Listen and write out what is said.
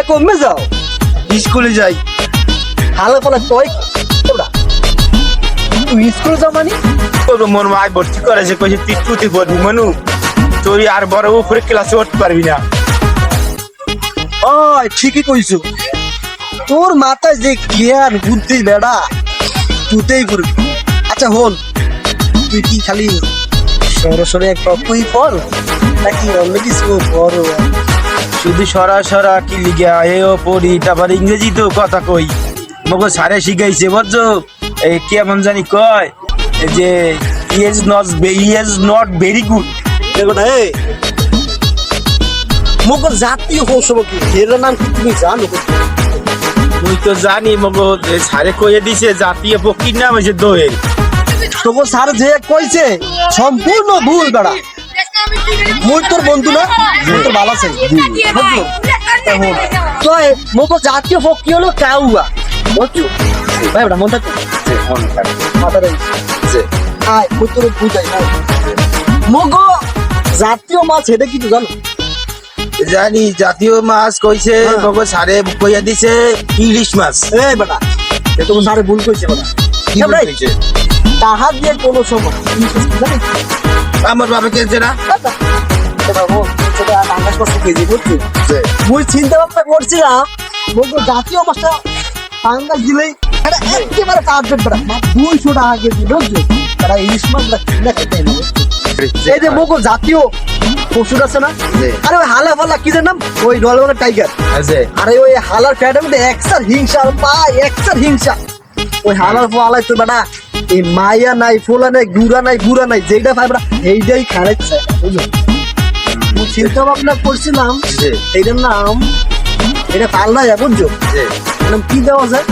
এ কমে যাও। স্কুলে যাই। হালে পালা তুই তুই স্কুল যাও মানে? তোর ভর্তি করেছে কইছে তুই পড়বি মনু। তুই আর বড় উপরে ক্লাসে উঠতে পারবি না। ওই ঠিকই কইছো। তোর মাথায় যে জ্ঞান বুদ্ধি বেড়া তুতেই পড়বি। আচ্ছা হল। তুই কি খালি সরাসরি এক পড় নাকি অন্য কিছু পড়ো শুধু সরা সরা কি লিগা? এও পড়ি তারপর ইংরেজি তো কথা কই। মগো সারে শিখাইছে বুঝছ? এই কেমন জানি কয় যে is not is not very good দেখো না এ মুখ জাতীয় কৌশল কি? এর নাম কি তুমি জানো? তুই তো জানি মগো যে সারে কইয়ে দিছে জাতীয় পক্ষীর নাম হয়েছে দোয়েল। তোকে স্যার যে কইছে সম্পূর্ণ ভুল বেড়া। মুই তোর বন্ধু না তোর তো জাতীয় পক্ষী হলো কাউয়া বুঝছ ভাই মন মাথা আয় মুই তোর বুঝাই জাতীয় মাছ এটা কি তুই জানো জানি জাতীয় মাছ কইছে হ্যাঁ। মগো সারে কইয়া দিছে ইলিশ মাছ এই বেটা এ তো স্যার ভুল কইছে বেটা তাহার দিয়ে কোনো? আমার না? মুই চিন্তা ভাবনা করছিলাম বলতো জাতীয় মাছটা পাঙ্গাল দিলেই এটা একেবারে টার্গেট বেড়া দুইশো টাকা কেজি বুঝছ তারা ইলিশ মাছ কিনা খেতে এই যে জাতীয় পশুর আছে না? আরে ওই হালা ফালা কি নাম? ওই রয়্যাল টাইগার আরে ওই হালার ফ্যাটের মধ্যে একসার হিংসা পা একসার হিংসা। ওই হালার ফালাই তো বেটা। এই মায়া নাই ফোলা নাই গুড়া নাই গুড়া নাই যেটা পাই বেটা এইটাই খাড়াচ্ছে বুঝলো? আমি চিন্তা ভাবনা করছিলাম এইটার নাম এটা পাল্লা যায় বুঝছ কি দেওয়া যায়?